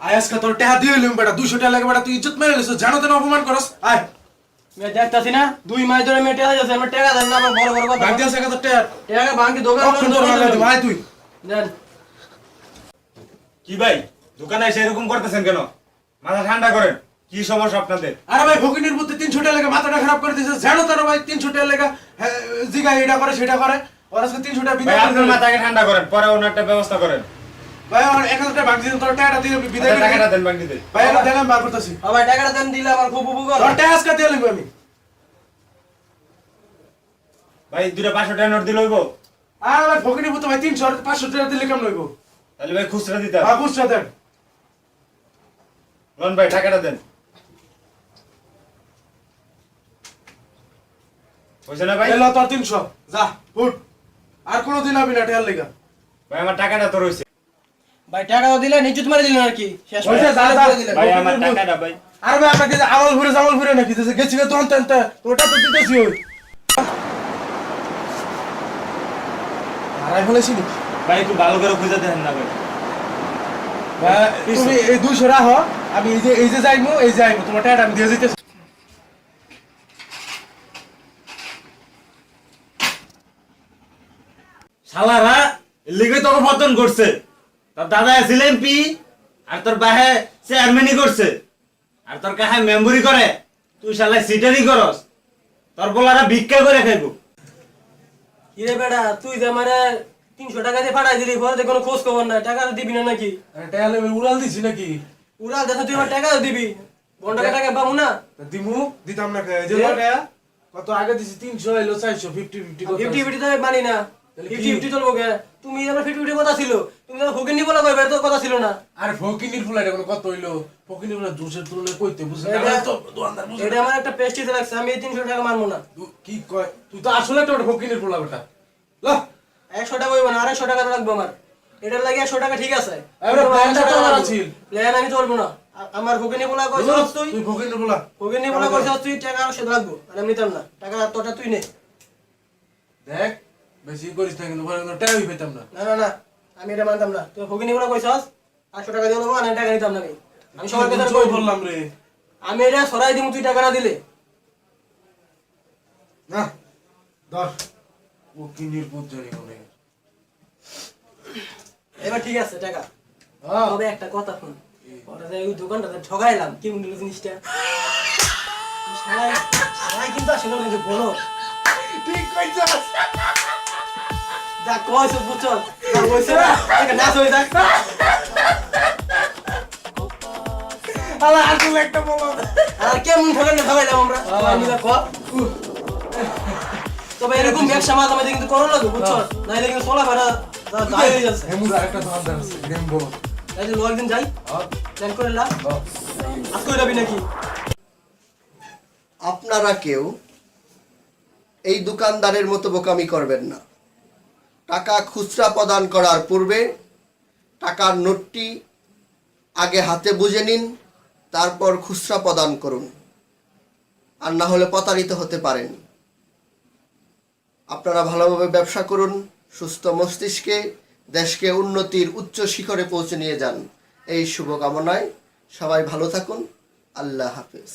আয় আজকে তোর টাকা দিয়ে বেটা দুইশো টাকা লাগে বেটা তুই ইজ্জত মেরে জানো তো না অপমান করস? আয়। মেয়ে দেখতাছি না? দুই মাস ধরে মেয়ে টেকা যাচ্ছে আমার টেকা দেন না আমার বড় বড় কথা। আছে কত টাকা টেকা ভাঙি দোকান আয় তুই। দেন। কি ভাই দোকানে এসে এরকম করতেছেন কেন? মাথা ঠান্ডা করেন কি সমস্যা আপনাদের? আরে ভাই ফকিনের মধ্যে তিনশো টাকা লেগে মাথাটা খারাপ করে দিয়েছে। জানো তো ভাই তিনশো টাকা লেগে হ্যাঁ, জিগা এটা করে সেটা করে। ওর টাকা বিদায় আপনার মাথাকে ঠান্ডা করেন পরে একটা ব্যবস্থা করেন। ভাই আমার এক হাজার টাকা ভাগ দিয়ে তোর টাকাটা দিয়ে বিদায় টাকাটা দেন। বাকি দেন। ভাই আমি দিলাম বার করতেছি। আমার টাকাটা দেন দিলে আমার খুব উপকার তোর টাকা আজকে দিয়ে লিখব আমি। ভাই দুটা পাঁচশো টাকা নোট দিলে হইব? আর ভাই ভাই তিনশো পাঁচশো টাকা দিলে কেমন লইব তাহলে ভাই খুচরা দিতে হ্যাঁ বুঝছ দেন। লন ভাই টাকাটা দেন। হয়েছে না ভাই? এলো তোর তিনশো। যা। ফুট আর কোনোদিন আবি না লেগা। ভাই আমার টাকাটা তো রয়েছে ভাই টাকাও দিলেন ইজ্জত মারি দিলেন আর কি। শেষ ভাই আমার টাকাটা ভাই। আর ভাই আপনাকে যে আমল ঘুরে জামল ঘুরে নাকি? যে গেছি গে তখন তেন ওটা তো দিতেছি ওই। হারাই ফেলেছি নাকি? ভাই একটু ভালো করে খুঁজে দেন না ভাই। ভাই, তুমি এই দুইশো রাখো আমি এই যে এই যে যাইমু এই যে যাইমু। তোমার টাকাটা আমি দিয়ে দিতেছি। শালারা লিগে তোকে পতন করছে তোর দাদা আছিল এমপি আর তোর বাহে চেয়ারম্যানই করছে। আর তোর কাহে মেম্বরি করে তুই শালা সিটারি করস। তোর বলারা ভিক্ষা করে খাইব। কিরে বেটা তুই যে আমারে তিনশো টাকা দিয়ে পাঠাই দিলি পরে কোনো খোঁজ খবর নাই টাকা দিবি না নাকি? টাকা উড়াল দিছি নাকি? উড়াল দেখো তুই আমার টাকা দিবি। ঘণ্টা টাকা পাবো না? তা দিমু দিতাম না কত আগে দিছি তিনশো এলো চারশো ফিফটি ফিফটি ফিফটি ফিফটি তো আমি মানি না। ফিফটি ফিফটি চলবো কে? তুমি আমার ফিফটি ফিফটি কথা ছিল তুমি তো ফকির নিবো কইবে তো কথা ছিল না। আরে ফকিনির ফুলা এটা কত হইল। ফকিনির ফুলা জুসের তুলনায় কইতে বুঝছেন এটা- তো দোকানদার বুঝে এটা আমার একটা পেস্টিতে লাগছে আমি এই তিনশো টাকা মানবো না। কি কয়? তুই তো আসলে একটা ফকিনির ফুলা বেটা ল। একশো টাকা হইব না আড়াইশো টাকা লাগবে আমার। এটার লাগে একশো টাকা ঠিক আছে। এবারে প্ল্যানটা তো আমার আছিল। প্ল্যান আমি চলবো না। আমার তুই তুই টাকা লাগবো। আর আমি নিতাম না টাকা তোটা তুই নে। দেখ বেশি করিস না কিন্তু পরে কিন্তু পেতাম না। না না না আমি এটা মানতাম না। তুই ফকির নিবো কইছস? আটশো টাকা দিয়ে দেবো আর টাকা নিতাম না আমি আমি সবার কথা জয় বললাম রে। আমি এটা সরাই দিব তুই টাকা না দিলে না জানি মনে এবার ঠিক আছে টাকা। হ্যাঁ। তবে একটা কথা শুন। ওরা যে ওই দোকানটাতে ঠগাইলাম কি মনে জিনিসটা? সবাই সবাই কিন্তু আসলে কিন্তু বলো। ঠিক কইছস। যা কইছো বুঝছ যা কইছো না একটা নাচ যাক আলা আসলে একটা বলো আর কেমন ঠগাই না আমরা ক তবে এরকম ব্যবসা মাঝে মাঝে কিন্তু করো বুঝছ নাইলে কিন্তু দায় হয়ে যাচ্ছে হেমুর আরেকটা আছে রেমবো তাইলে লো একদিন যাই হ্যাঁ প্ল্যান করে লা আজ করে যাবি নাকি আপনারা কেউ এই দোকানদারের মতো বোকামি করবেন না। টাকা খুচরা প্রদান করার পূর্বে টাকার নোটটি আগে হাতে বুঝে নিন, তারপর খুচরা প্রদান করুন। আর না হলে প্রতারিত হতে পারেন। আপনারা ভালোভাবে ব্যবসা করুন, সুস্থ মস্তিষ্কে, দেশকে উন্নতির উচ্চ শিখরে পৌঁছে নিয়ে যান। এই শুভকামনায় সবাই ভালো থাকুন। আল্লাহ হাফেজ।